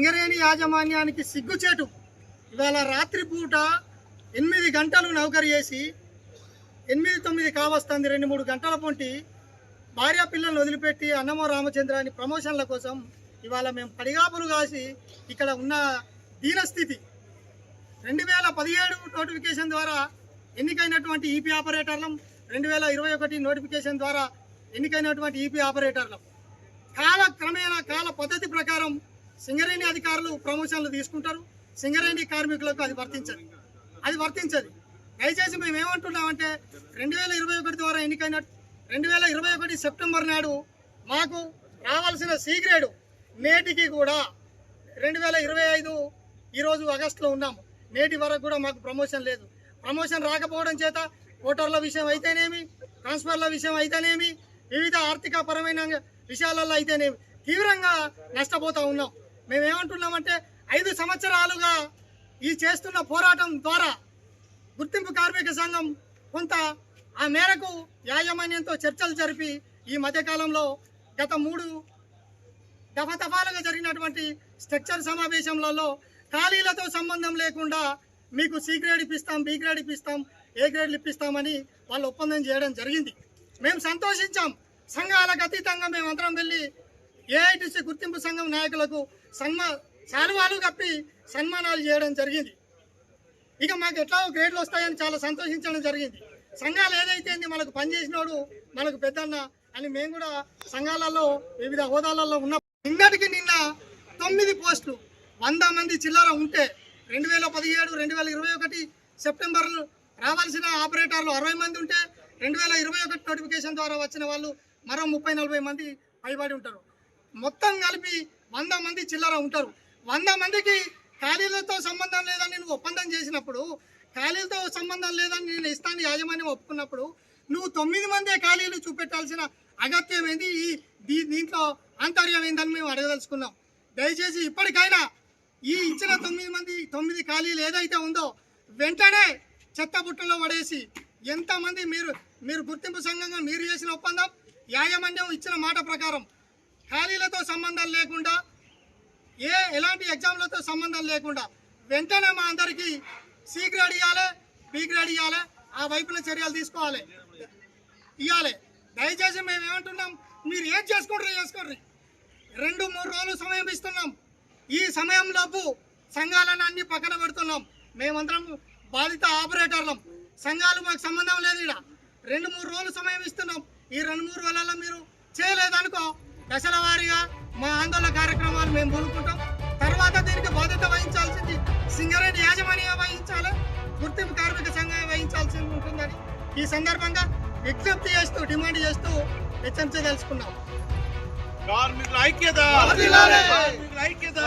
సింగరేణి యాజమాన్యానికి సిగ్గుచేటు. ఇవాళ రాత్రిపూట ఎనిమిది గంటలు నౌకరు చేసి ఎనిమిది తొమ్మిది కావస్తుంది రెండు మూడు గంటల పొంటి భార్య పిల్లల్ని వదిలిపెట్టి అన్నమో రామచంద్రాని ప్రమోషన్ల కోసం ఇవాళ మేము పడిగాపులు కాసి ఇక్కడ ఉన్న దీనస్థితి. రెండు వేల పదిహేడు నోటిఫికేషన్ ద్వారా ఎన్నికైనటువంటి ఈపీ ఆపరేటర్లం రెండు వేల ఇరవై ఒకటి నోటిఫికేషన్ ద్వారా ఎన్నికైనటువంటి ఈపీ ఆపరేటర్లం. కాలక్రమేణా కాల పద్ధతి ప్రకారం సింగరేణి అధికారులు ప్రమోషన్లు తీసుకుంటారు. సింగరేణి కార్మికులకు అది వర్తించదు. అది వర్తించదు. దయచేసి మేము ఏమంటున్నామంటే రెండు వేల ఇరవై ఒకటి ద్వారా ఎన్నికైన రెండు వేల ఇరవై ఒకటి సెప్టెంబర్ నాడు మాకు రావాల్సిన సి గ్రేడు నేటికి కూడా రెండు వేల ఇరవై ఐదు ఈరోజు ఆగస్టులో ఉన్నాము. నేటి వరకు కూడా మాకు ప్రమోషన్ లేదు. ప్రమోషన్ రాకపోవడం చేత ఓటర్ల విషయం అయితేనేమి ట్రాన్స్ఫర్ల విషయం అయితేనేమి వివిధ ఆర్థిక పరమైన విషయాలలో అయితేనేమి తీవ్రంగా నష్టపోతూ ఉన్నాం. మేమేమంటున్నామంటే ఐదు సంవత్సరాలుగా ఈ చేస్తున్న పోరాటం ద్వారా గుర్తింపు కార్మిక సంఘం కొంత ఆ మేరకు యాజమాన్యంతో చర్చలు జరిపి ఈ మధ్యకాలంలో గత మూడు దఫాదఫాలుగా జరిగినటువంటి స్ట్రక్చర్ సమావేశంలలో ఖాళీలతో సంబంధం లేకుండా మీకు సి గ్రేడ్ ఇప్పిస్తాం బి గ్రేడ్ ఇప్పిస్తాం ఏ గ్రేడ్లు ఇప్పిస్తామని వాళ్ళు ఒప్పందం చేయడం జరిగింది. మేము సంతోషించాం. సంఘాలకు అతీతంగా మేము అందరం వెళ్ళి ఏఐటిసి గుర్తింపు సంఘం నాయకులకు సన్మా శాలువాలు కప్పి సన్మానాలు చేయడం జరిగింది. ఇక మాకు ఎట్లా గ్రేడ్లు వస్తాయని చాలా సంతోషించడం జరిగింది. సంఘాలు ఏదైతే మనకు పనిచేసినోడు మనకు పెద్దన్న అని మేము కూడా సంఘాలలో వివిధ హోదాలలో ఉన్న నిన్నటికి నిన్న తొమ్మిది పోస్టులు వంద మంది చిల్లర ఉంటే రెండు వేల పదిహేడు రెండు వేల ఇరవై ఒకటి సెప్టెంబర్ రావాల్సిన ఆపరేటర్లు అరవై మంది ఉంటే రెండు వేల ఇరవై ఒకటి నోటిఫికేషన్ ద్వారా వచ్చిన వాళ్ళు మరో ముప్పై నలభై మంది పైబడి ఉంటారు. మొత్తం కలిపి వంద మంది చిల్లర ఉంటారు. వంద మందికి ఖాళీలతో సంబంధం లేదని నువ్వు ఒప్పందం చేసినప్పుడు ఖాళీలతో సంబంధం లేదని నేను ఇస్తాను యాజమాన్యం ఒప్పుకున్నప్పుడు నువ్వు తొమ్మిది మందే ఖాళీలు చూపెట్టాల్సిన అగత్యం ఏంది? ఈ దీ- దీంట్లో ఆంతర్యం ఏందని మేము అడగదలుచుకున్నాం. దయచేసి ఇప్పటికైనా ఈ ఇచ్చిన తొమ్మిది మంది తొమ్మిది ఖాళీలు ఏదైతే ఉందో వెంటనే చెత్త బుట్టలో పడేసి ఎంతమంది మీరు మీరు గుర్తింపు సంఘంగా మీరు చేసిన ఒప్పందం యాజమాన్యం ఇచ్చిన మాట ప్రకారం ఖాళీలతో సంబంధం లేకుండా ఏ ఎలాంటి ఎగ్జామ్లతో సంబంధం లేకుండా వెంటనే మా అందరికీ సి గ్రేడ్ ఇవ్వాలి బి గ్రేడ్ ఇవ్వాలి ఆ వైపున చర్యలు తీసుకోవాలి. ఇవ్వాలి దయచేసి మేము ఏమంటున్నాం? మీరు ఏం చేసుకుంటారు చేసుకోండి. రెండు మూడు రోజులు సమయం ఇస్తున్నాం. ఈ సమయంలోపు సంఘాలను అన్ని పక్కన పెడుతున్నాం. మేమందరం బాధిత ఆపరేటర్లం. సంఘాలు మాకు సంబంధం లేదు ఇక్కడ రెండు మూడు రోజులు సమయం ఇస్తున్నాం. ఈ రెండు మూడు రోజులలో మీరు చేయలేదనుకో దశల వారీగా మా ఆందోళన కార్యక్రమాలు మేము పూనుకుంటాం తర్వాత దీనికి బాధ్యత వహించాల్సింది సింగరేణి యాజమాన్యం వహించాలి గుర్తింపు కార్మిక సంఘం వహించాల్సి ఉంటుందని ఈ సందర్భంగా విజ్ఞప్తి చేస్తూ డిమాండ్ చేస్తూ హెచ్చరించదలుచుకున్నాం కార్మికుల ఐక్యత! ఐక్యత!